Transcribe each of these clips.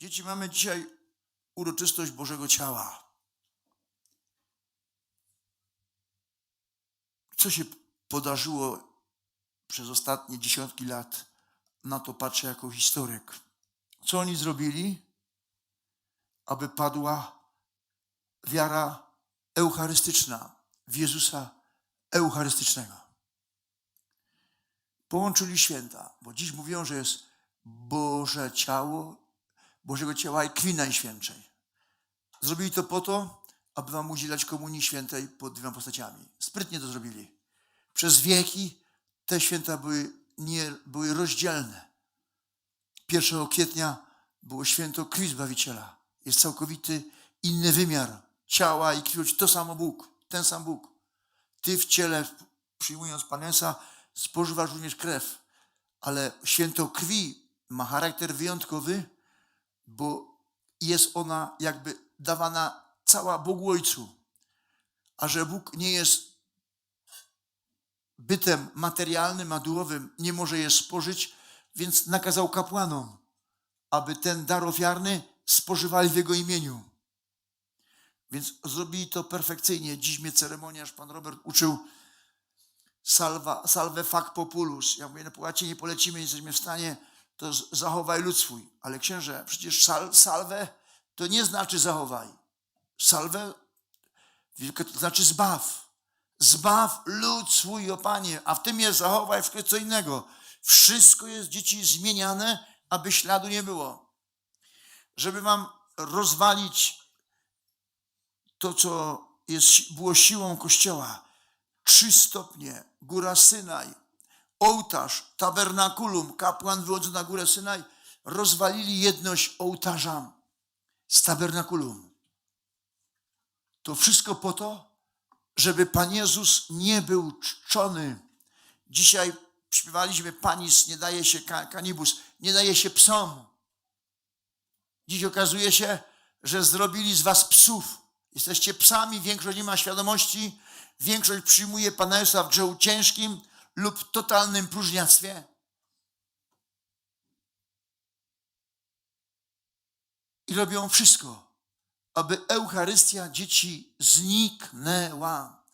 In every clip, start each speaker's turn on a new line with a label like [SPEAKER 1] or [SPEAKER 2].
[SPEAKER 1] Dzieci, mamy dzisiaj uroczystość Bożego Ciała. Co się podarzyło przez ostatnie dziesiątki lat? Na to patrzę jako historyk. Co oni zrobili, aby padła wiara eucharystyczna w Jezusa Eucharystycznego? Połączyli święta, bo dziś mówią, że jest Boże ciało, Bożego ciała i krwi najświętszej. Zrobili to po to, aby wam udzielać komunii świętej pod dwiema postaciami. Sprytnie to zrobili. Przez wieki te święta były, nie, były rozdzielne. 1 kwietnia było święto krwi Zbawiciela. Jest całkowity inny wymiar ciała i krwi. To samo Bóg, ten sam Bóg. Ty w ciele, przyjmując Panensa, spożywasz również krew. Ale święto krwi ma charakter wyjątkowy, bo jest ona jakby dawana cała Bogu Ojcu. A że Bóg nie jest bytem materialnym, a duchowym, nie może je spożyć, więc nakazał kapłanom, aby ten dar ofiarny spożywali w Jego imieniu. Więc zrobili to perfekcyjnie. Dziś mnie ceremoniarz, pan Robert, uczył salve fac populus. Ja mówię, no płacie nie polecimy, jesteśmy w stanie, to zachowaj lud swój. Ale księże, przecież sal, salve to nie znaczy zachowaj. Tylko to znaczy zbaw. Zbaw lud swój, o Panie, a w tym jest zachowaj co innego. Wszystko jest dzieci zmieniane, aby śladu nie było. Żeby wam rozwalić to, co jest, było siłą Kościoła. Trzy stopnie, góra Synaj, ołtarz, tabernakulum, kapłan wychodząc na górę Synaj, rozwalili jedność ołtarza z tabernakulum. To wszystko po to, żeby Pan Jezus nie był czczony. Dzisiaj śpiewaliśmy panis, nie daje się ka- kanibus, nie daje się psom. Dziś okazuje się, że zrobili z was psów. Jesteście psami, większość nie ma świadomości, większość przyjmuje Pana Jezusa w grzechu ciężkim lub totalnym próżniactwie. I robią wszystko, aby Eucharystia dzieci zniknęła,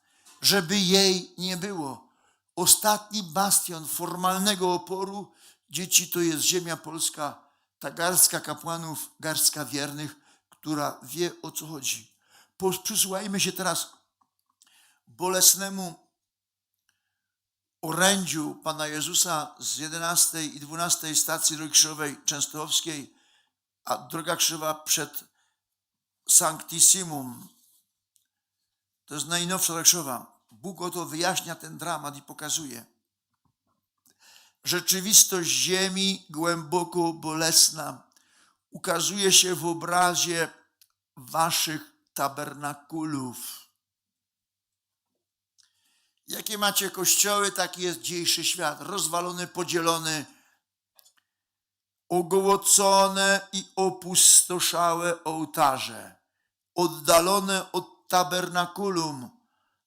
[SPEAKER 1] żeby jej nie było. Ostatni bastion formalnego oporu dzieci to jest ziemia polska, ta garstka kapłanów, garstka wiernych, która wie o co chodzi. Przysłuchajmy się teraz bolesnemu orędziu Pana Jezusa z 11 i 12 stacji drogi krzyżowej częstochowskiej, a droga krzyżowa przed Sanctissimum. To jest najnowsza droga krzyżowa. Bóg oto wyjaśnia ten dramat i pokazuje. Rzeczywistość ziemi głęboko bolesna ukazuje się w obrazie waszych tabernakulów. Jakie macie kościoły, taki jest dzisiejszy świat. Rozwalony, podzielony, ogołocone i opustoszałe ołtarze, oddalone od tabernakulum,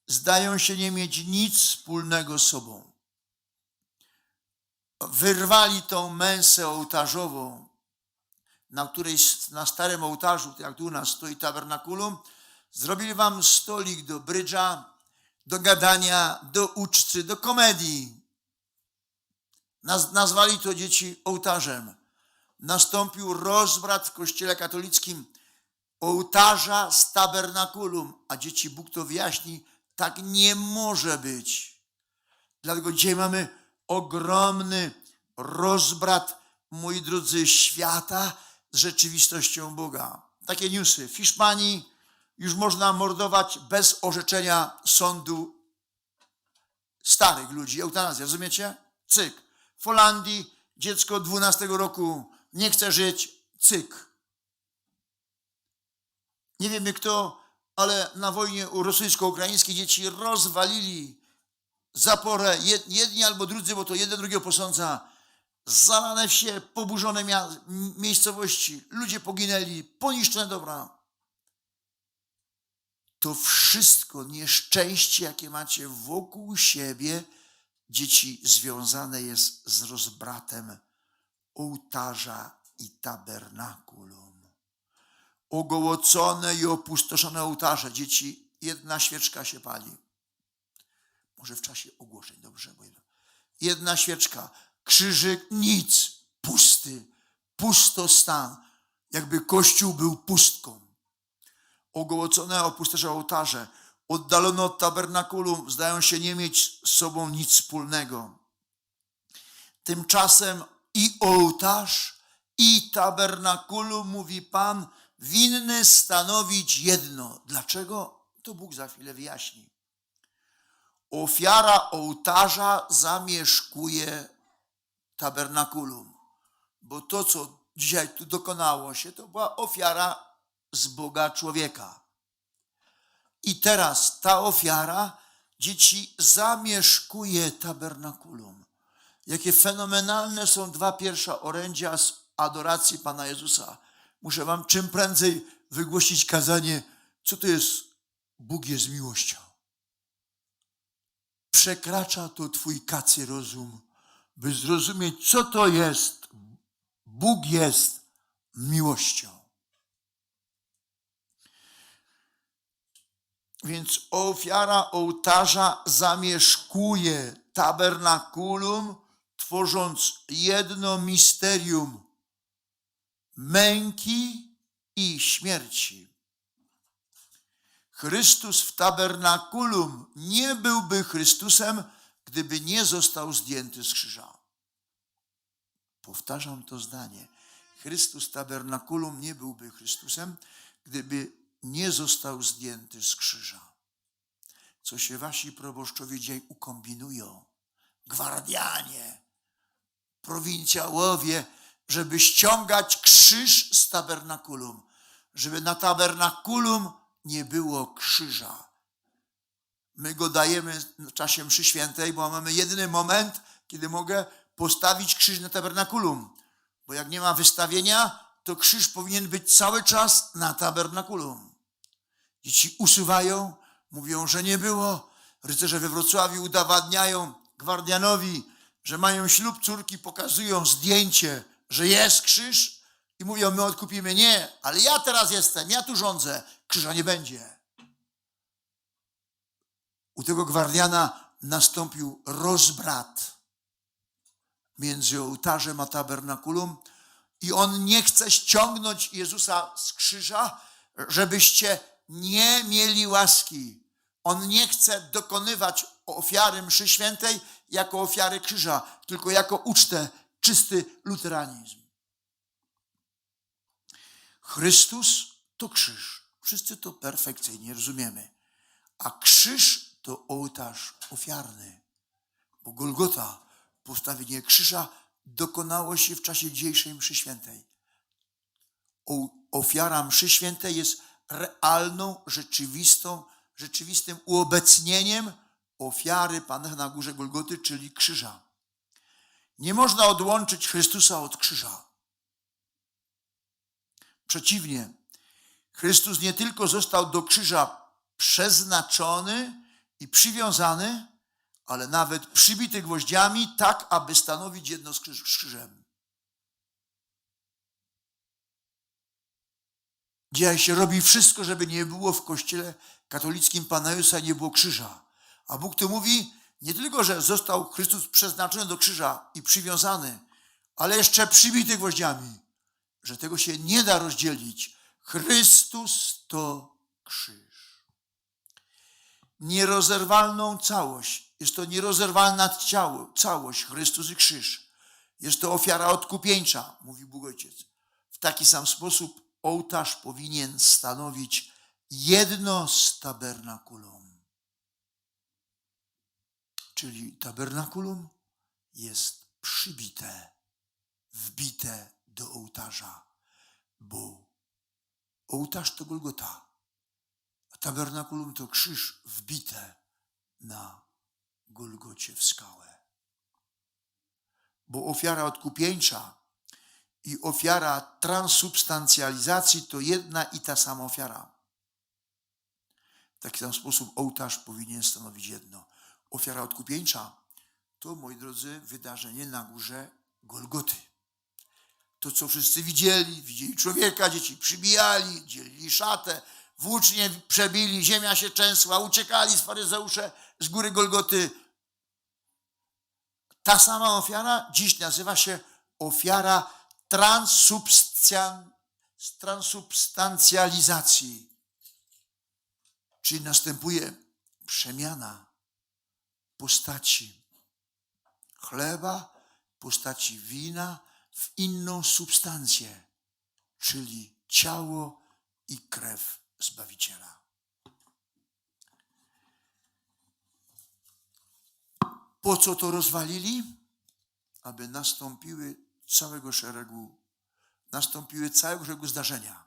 [SPEAKER 1] zdają się nie mieć nic wspólnego z sobą. Wyrwali tą męsę ołtarzową, na której na starym ołtarzu, jak tu u nas stoi tabernakulum, zrobili wam stolik do brydża, do gadania, do uczcy, do komedii. Naz, nazwali to dzieci ołtarzem. Nastąpił rozbrat w kościele katolickim ołtarza z tabernakulum, a dzieci Bóg to wyjaśni, tak nie może być. Dlatego dzisiaj mamy ogromny rozbrat, moi drodzy, świata z rzeczywistością Boga. Takie newsy. W Hiszpanii już można mordować bez orzeczenia sądu starych ludzi. Eutanazja, rozumiecie? Cyk. W Holandii dziecko 12 roku nie chce żyć, cyk. Nie wiemy kto, ale na wojnie rosyjsko-ukraińskiej dzieci rozwalili zaporę, jed- jedni albo drudzy, bo to jeden drugiego posądza, zalane wsie, poburzone miejscowości, ludzie poginęli, poniszczone dobra. To wszystko nieszczęście, jakie macie wokół siebie, dzieci związane jest z rozbratem ołtarza i tabernakulum. ogołocone i opustoszone ołtarze. Dzieci, jedna świeczka się pali. Może w czasie ogłoszeń, dobrze? Bo Jedna świeczka, krzyżyk, nic, pusty, pustostan, jakby kościół był pustką. Ogołocone, opustoszone ołtarze, oddalone od tabernakulum, zdają się nie mieć z sobą nic wspólnego. Tymczasem i ołtarz, i tabernakulum, mówi Pan, winny stanowić jedno. Dlaczego? To Bóg za chwilę wyjaśni. Ofiara ołtarza zamieszkuje tabernakulum, bo to, co dzisiaj tu dokonało się, to była ofiara z Boga człowieka. I teraz ta ofiara dzieci zamieszkuje tabernakulum. Jakie fenomenalne są dwa pierwsze orędzia z adoracji Pana Jezusa. Muszę wam czym prędzej wygłosić kazanie, co to jest Bóg jest miłością. Przekracza to twój kacy rozum, by zrozumieć, co to jest. Bóg jest miłością. Więc ofiara ołtarza zamieszkuje tabernakulum, tworząc jedno misterium męki i śmierci. Chrystus w tabernakulum nie byłby Chrystusem, gdyby nie został zdjęty z krzyża. Powtarzam to zdanie. Chrystus w tabernakulum nie byłby Chrystusem, gdyby nie został zdjęty z krzyża. Co się wasi proboszczowie dzisiaj ukombinują? Gwardianie, prowincjałowie, żeby ściągać krzyż z tabernakulum, żeby na tabernakulum nie było krzyża. My go dajemy w czasie mszy świętej, bo mamy jedyny moment, kiedy mogę postawić krzyż na tabernakulum. Bo jak nie ma wystawienia, to krzyż powinien być cały czas na tabernakulum. Dzieci usuwają, mówią, że nie było. Rycerze we Wrocławiu udowadniają gwardianowi, że mają ślub córki, pokazują zdjęcie, że jest krzyż i mówią, my odkupimy. Nie, ale ja teraz jestem, ja tu rządzę, krzyża nie będzie. U tego gwardiana nastąpił rozbrat między ołtarzem a tabernakulum i on nie chce ściągnąć Jezusa z krzyża, żebyście nie mieli łaski. On nie chce dokonywać ofiary mszy świętej jako ofiary krzyża, tylko jako ucztę, czysty luteranizm. Chrystus to krzyż. Wszyscy to perfekcyjnie rozumiemy. A krzyż to ołtarz ofiarny. Bo Golgota, postawienie krzyża, dokonało się w czasie dzisiejszej mszy świętej. O, ofiara mszy świętej jest realną, rzeczywistą, rzeczywistym uobecnieniem ofiary Pana na górze Golgoty, czyli krzyża. Nie można odłączyć Chrystusa od krzyża. Przeciwnie, Chrystus nie tylko został do krzyża przeznaczony i przywiązany, ale nawet przybity gwoździami, tak aby stanowić jedno z krzyż- z krzyżem. Dzisiaj się robi wszystko, żeby nie było w kościele katolickim Pana Jezusa, nie było krzyża. A Bóg tu mówi, nie tylko, że został Chrystus przeznaczony do krzyża i przywiązany, ale jeszcze przybity gwoździami, że tego się nie da rozdzielić. Chrystus to krzyż. Nierozerwalną całość. Jest to nierozerwalna ciało, całość, Chrystus i krzyż. Jest to ofiara odkupieńcza, mówi Bóg Ojciec. W taki sam sposób ołtarz powinien stanowić jedno z tabernakulum. Czyli tabernakulum jest przybite, wbite do ołtarza, bo ołtarz to Golgota, a tabernakulum to krzyż wbite na Golgocie w skałę. Bo ofiara odkupieńcza i ofiara transubstancjalizacji to jedna i ta sama ofiara. W taki sam sposób ołtarz powinien stanowić jedno. Ofiara odkupieńcza to, moi drodzy, wydarzenie na górze Golgoty. to, co wszyscy widzieli, widzieli człowieka, dzieci przybijali, dzielili szatę, włócznie przebili, ziemia się trzęsła, uciekali z faryzeusze z góry Golgoty. Ta sama ofiara dziś nazywa się ofiara transubstancjalizacji. Czyli następuje przemiana postaci chleba, postaci wina w inną substancję, czyli ciało i krew Zbawiciela. Po co to rozwalili? Aby nastąpiły całego szeregu, nastąpiły całego szeregu zdarzenia.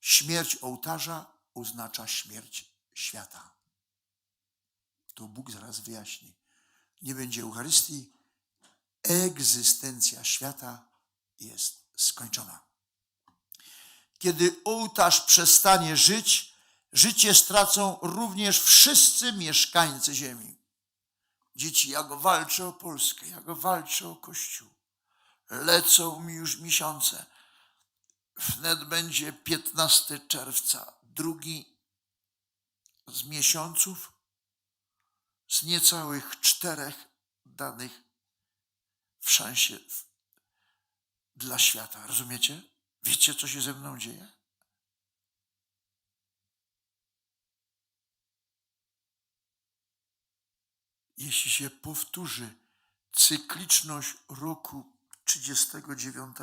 [SPEAKER 1] Śmierć ołtarza oznacza śmierć świata. To Bóg zaraz wyjaśni. Nie będzie Eucharystii, egzystencja świata jest skończona. Kiedy ołtarz przestanie żyć, życie stracą również wszyscy mieszkańcy ziemi. Dzieci, ja go walczę o Polskę, ja go walczę o Kościół. Lecą mi już miesiące. Wnet będzie 15 czerwca, drugi z miesiąców, z niecałych czterech danych w szansie dla świata. Rozumiecie? Wiecie, co się ze mną dzieje? Jeśli się powtórzy cykliczność roku 39,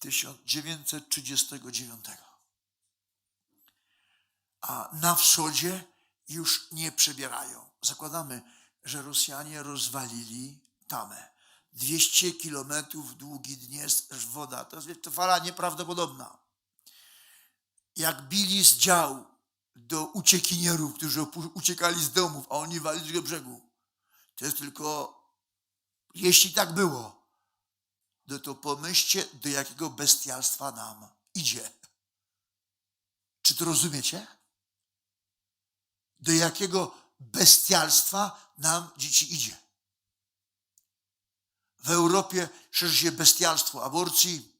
[SPEAKER 1] 1939, a na wschodzie już nie przebierają. Zakładamy, że Rosjanie rozwalili tamę. 200 kilometrów długi Dniestr, woda. To jest to fala nieprawdopodobna. Jak bili z dział do uciekinierów, którzy uciekali z domów, a oni walili do brzegu. To jest tylko, jeśli tak było, no to pomyślcie, do jakiego bestialstwa nam idzie. Czy to rozumiecie? Do jakiego bestialstwa nam dzieci idzie? W Europie szerzy się bestialstwo aborcji,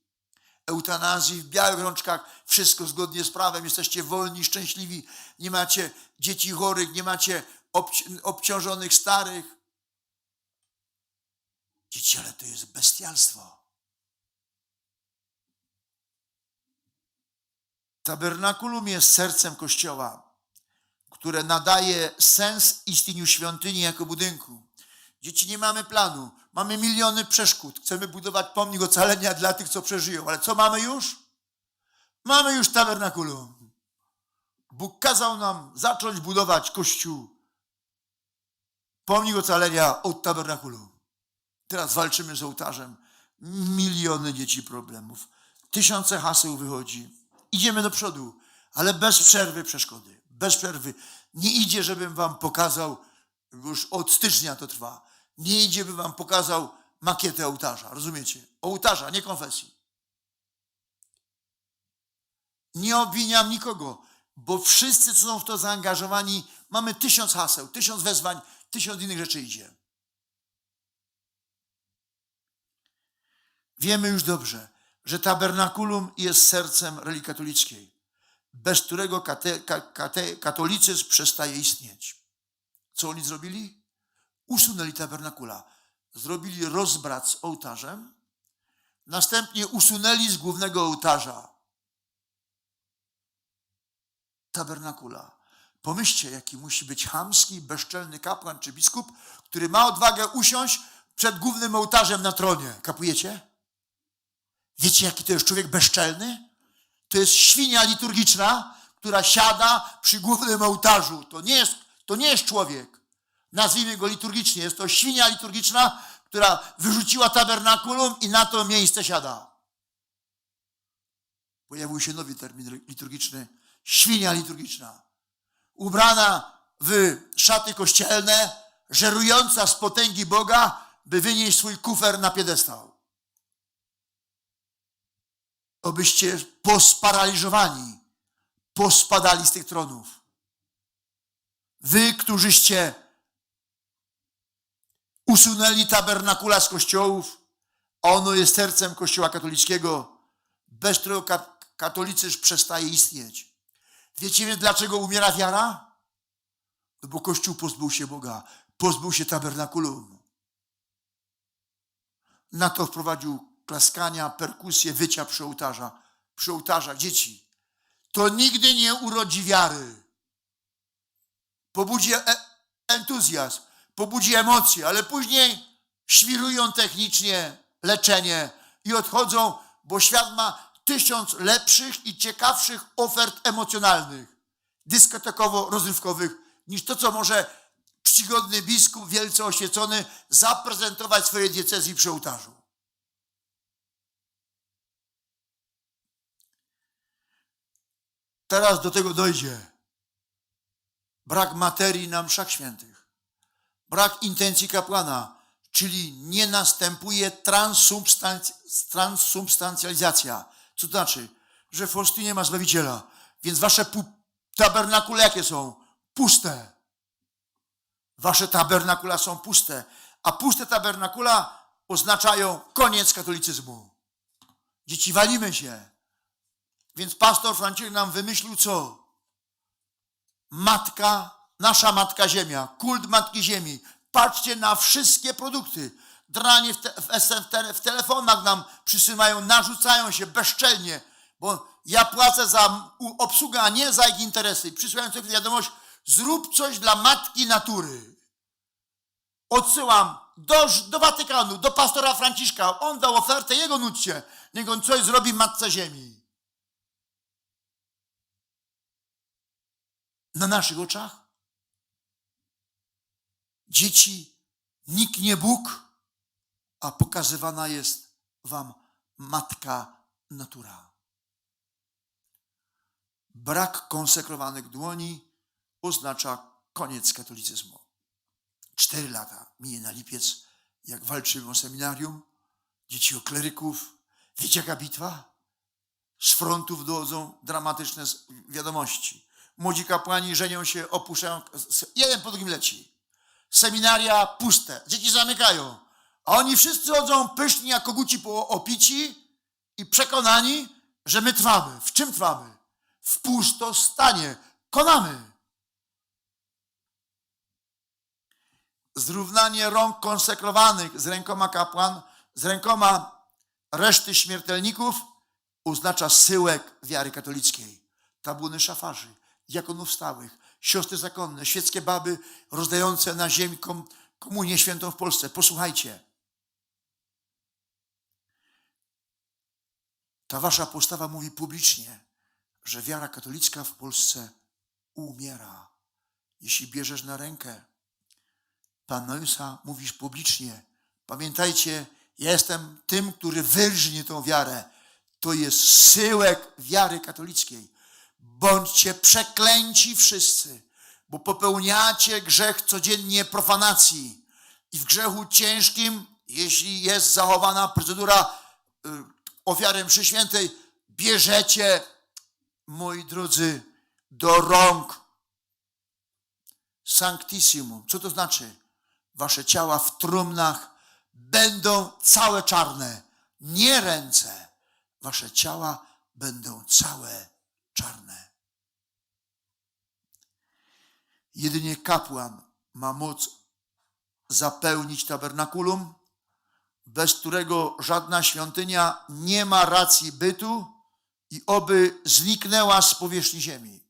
[SPEAKER 1] eutanazji, w białych rączkach, wszystko zgodnie z prawem, jesteście wolni, szczęśliwi, nie macie dzieci chorych, nie macie obci- obciążonych starych. Dzieci, ale to jest bestialstwo. Tabernakulum jest sercem Kościoła, które nadaje sens istnieniu świątyni jako budynku. Dzieci, nie mamy planu. Mamy miliony przeszkód. Chcemy budować pomnik ocalenia dla tych, co przeżyją. Ale co mamy już? Mamy już tabernakulum. Bóg kazał nam zacząć budować kościół. Pomnik ocalenia od tabernakulum. Teraz walczymy z ołtarzem. Miliony dzieci problemów. Tysiące haseł wychodzi. Idziemy do przodu, ale bez przerwy przeszkody. Bez przerwy. Nie idzie, żebym wam pokazał, już od stycznia to trwa. Nie idzie, bym wam pokazał makietę ołtarza. Rozumiecie? Ołtarza, nie konfesji. Nie obwiniam nikogo, bo wszyscy, co są w to zaangażowani, mamy tysiąc haseł, tysiąc wezwań, tysiąc innych rzeczy idzie. Wiemy już dobrze, że tabernakulum jest sercem religii katolickiej, bez którego kate, ka, kate, katolicyzm przestaje istnieć. Co oni zrobili? Usunęli tabernakula. Zrobili rozbrat z ołtarzem, następnie usunęli z głównego ołtarza tabernakula. Pomyślcie, jaki musi być chamski, bezczelny kapłan czy biskup, który ma odwagę usiąść przed głównym ołtarzem na tronie. Kapujecie? Wiecie, jaki to jest człowiek bezczelny? To jest świnia liturgiczna, która siada przy głównym ołtarzu. To nie jest, to nie jest człowiek. Nazwijmy go liturgicznie. Jest to świnia liturgiczna, która wyrzuciła tabernakulum i na to miejsce siada. Pojawił się nowy termin liturgiczny. Świnia liturgiczna. Ubrana w szaty kościelne, żerująca z potęgi Boga, by wynieść swój kufer na piedestał. Obyście posparaliżowani, pospadali z tych tronów. Wy, którzyście usunęli tabernakula z kościołów, Ono jest sercem Kościoła katolickiego, bez którego ka- katolicyzm przestaje istnieć. Wiecie więc, dlaczego umiera wiara? No bo Kościół pozbył się Boga, pozbył się tabernakulum. Na to wprowadził klaskania, perkusje, wycia przy ołtarza, przy ołtarzach dzieci. To nigdy nie urodzi wiary. Pobudzi e- entuzjazm, pobudzi emocje, ale później świrują technicznie leczenie i odchodzą, bo świat ma tysiąc lepszych i ciekawszych ofert emocjonalnych, dyskotekowo-rozrywkowych, niż to, co może czcigodny biskup, wielce oświecony, zaprezentować swojej diecezji przy ołtarzu. Teraz do tego dojdzie. Brak materii na mszach świętych. Brak intencji kapłana, czyli nie następuje transsubstanc- transsubstancjalizacja. Co to znaczy? Że w Polsce nie ma Zbawiciela, więc wasze tabernakule jakie są? Puste. Wasze tabernakula są puste, a puste tabernakula oznaczają koniec katolicyzmu. Dzieci, walimy się. Więc pastor Franciszek nam wymyślił co? Matka, nasza Matka Ziemia, kult Matki Ziemi. Patrzcie na wszystkie produkty. Dranie w, te, w, w, tele, w telefonach nam przysyłają, narzucają się bezczelnie, bo ja płacę za obsługę, a nie za ich interesy. Przysyłają sobie wiadomość, zrób coś dla Matki Natury. Odsyłam do, do Watykanu, do pastora Franciszka. On dał ofertę, jego nudźcie. Niech on coś zrobi Matce Ziemi. Na naszych oczach. Dzieci, nikt nie Bóg, a pokazywana jest wam matka natura. Brak konsekrowanych dłoni oznacza koniec katolicyzmu. Cztery lata minie na lipiec, jak walczymy o seminarium, dzieci o kleryków. Wiecie jaka bitwa? Z frontów dochodzą dramatyczne wiadomości. Młodzi kapłani żenią się, opuszczają, jeden po drugim leci. Seminaria puste, dzieci zamykają. A oni wszyscy chodzą pyszni jak koguci po opici i przekonani, że my trwamy. W czym trwamy? W pustostanie. Konamy. Zrównanie rąk konsekrowanych z rękoma kapłan, z rękoma reszty śmiertelników oznacza syłek wiary katolickiej. Tabuny szafarzy, diakonów stałych, siostry zakonne, świeckie baby rozdające na ziemi kom, komunię świętą w Polsce. Posłuchajcie. Ta wasza postawa mówi publicznie, że wiara katolicka w Polsce umiera. Jeśli bierzesz na rękę Pan Nojusa, mówisz publicznie. Pamiętajcie, ja jestem tym, który wyrżnie tą wiarę. To jest syłek wiary katolickiej. Bądźcie przeklęci wszyscy, bo popełniacie grzech codziennie profanacji. I w grzechu ciężkim, jeśli jest zachowana procedura y, ofiary mszy świętej, bierzecie, moi drodzy, do rąk sanctissimum. Co to znaczy? Wasze ciała w trumnach będą całe czarne, nie ręce. Wasze ciała będą całe czarne. Jedynie kapłan ma moc zapełnić tabernakulum, bez którego żadna świątynia nie ma racji bytu i oby zniknęła z powierzchni ziemi.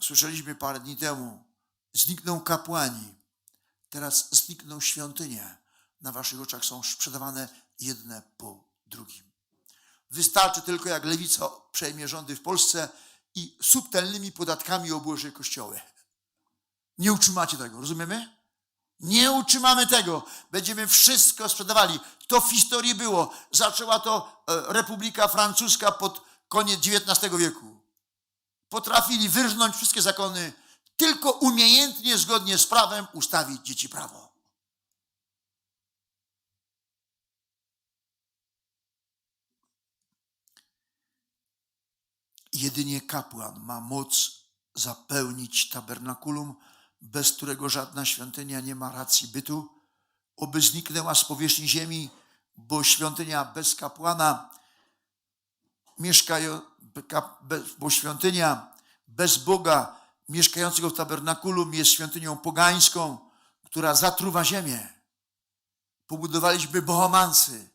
[SPEAKER 1] Słyszeliśmy parę dni temu, znikną kapłani, teraz znikną świątynie. Na waszych oczach są sprzedawane jedne po drugim. Wystarczy tylko, jak lewica przejmie rządy w Polsce i subtelnymi podatkami obłoży kościoły. Nie utrzymacie tego, rozumiemy? Nie utrzymamy tego. Będziemy wszystko sprzedawali. To w historii było. Zaczęła to e, Republika Francuska pod koniec XIX wieku. Potrafili wyrżnąć wszystkie zakony, tylko umiejętnie, zgodnie z prawem, ustawić dzieci prawo. Jedynie kapłan ma moc zapełnić tabernakulum, bez którego żadna świątynia nie ma racji bytu, oby zniknęła z powierzchni ziemi, bo świątynia bez kapłana mieszkają, bo świątynia bez Boga mieszkającego w tabernakulum jest świątynią pogańską, która zatruwa ziemię. Pobudowaliśmy bohomansy.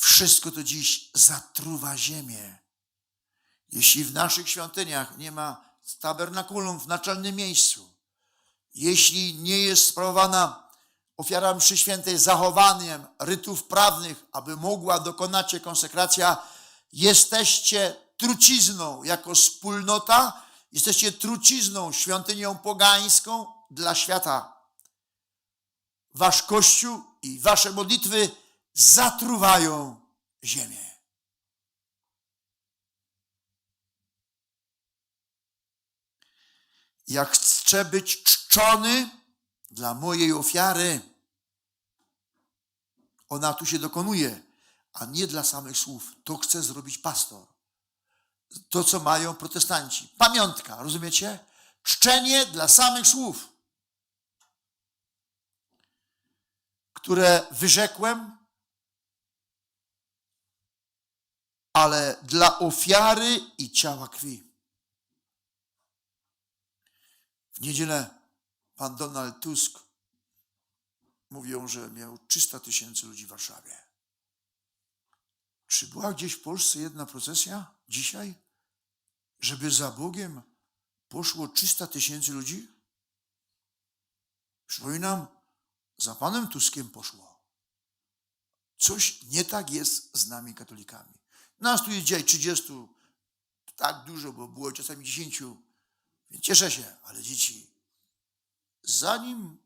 [SPEAKER 1] Wszystko to dziś zatruwa ziemię. Jeśli w naszych świątyniach nie ma tabernakulum w naczelnym miejscu, jeśli nie jest sprawowana ofiara mszy świętej zachowaniem rytów prawnych, aby mogła dokonać się konsekracja, jesteście trucizną jako wspólnota, jesteście trucizną, świątynią pogańską dla świata. Wasz Kościół i wasze modlitwy zatruwają ziemię. Jak chcę być czczony dla mojej ofiary, ona tu się dokonuje, a nie dla samych słów. To chce zrobić pastor. To, co mają protestanci. Pamiątka, rozumiecie? Czczenie dla samych słów, które wyrzekłem, ale dla ofiary i ciała krwi. W niedzielę pan Donald Tusk mówią, że miał 300 tysięcy ludzi w Warszawie. Czy była gdzieś w Polsce jedna procesja dzisiaj, żeby za Bogiem poszło 300 tysięcy ludzi? Przypominam, za panem Tuskiem poszło. Coś nie tak jest z nami katolikami. Nas tu jest dzisiaj 30, tak dużo, bo było czasami 10. Więc cieszę się, ale dzieci, zanim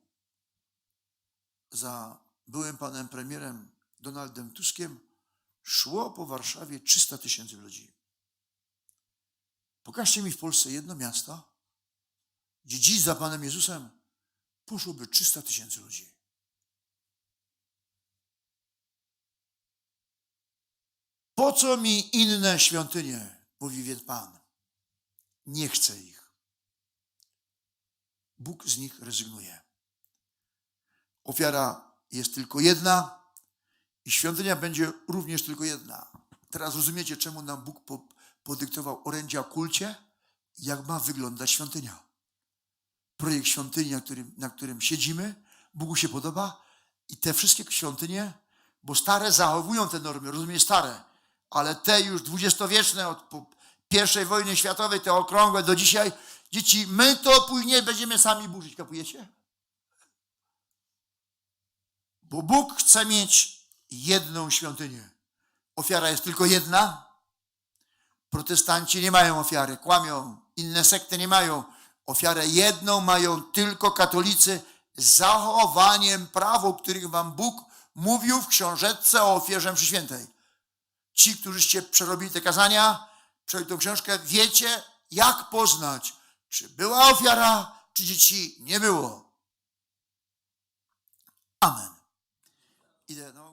[SPEAKER 1] za byłym panem premierem Donaldem Tuskiem szło po Warszawie 300 tysięcy ludzi. Pokażcie mi w Polsce jedno miasto, gdzie dziś za Panem Jezusem poszłoby 300 tysięcy ludzi. Po co mi inne świątynie? Mówi więc Pan. Nie chcę ich. Bóg z nich rezygnuje. Ofiara jest tylko jedna i świątynia będzie również tylko jedna. Teraz rozumiecie, czemu nam Bóg podyktował orędzia kulcie? Jak ma wyglądać świątynia? Projekt świątyni, na którym, na którym siedzimy, Bogu się podoba i te wszystkie świątynie, bo stare zachowują te normy, rozumiem, stare, ale te już dwudziestowieczne od pierwszej wojny światowej, te okrągłe do dzisiaj, dzieci, my to później będziemy sami burzyć, kapujecie? Bo Bóg chce mieć jedną świątynię. Ofiara jest tylko jedna. Protestanci nie mają ofiary, kłamią. Inne sekty nie mają. Ofiarę jedną mają tylko katolicy z zachowaniem praw, o których wam Bóg mówił w książeczce o ofierze mszy świętej. Ci, którzyście przerobili te kazania, przerobili tą książkę, wiecie, jak poznać, czy była ofiara, czy dzieci nie było. Amen. Idę, no.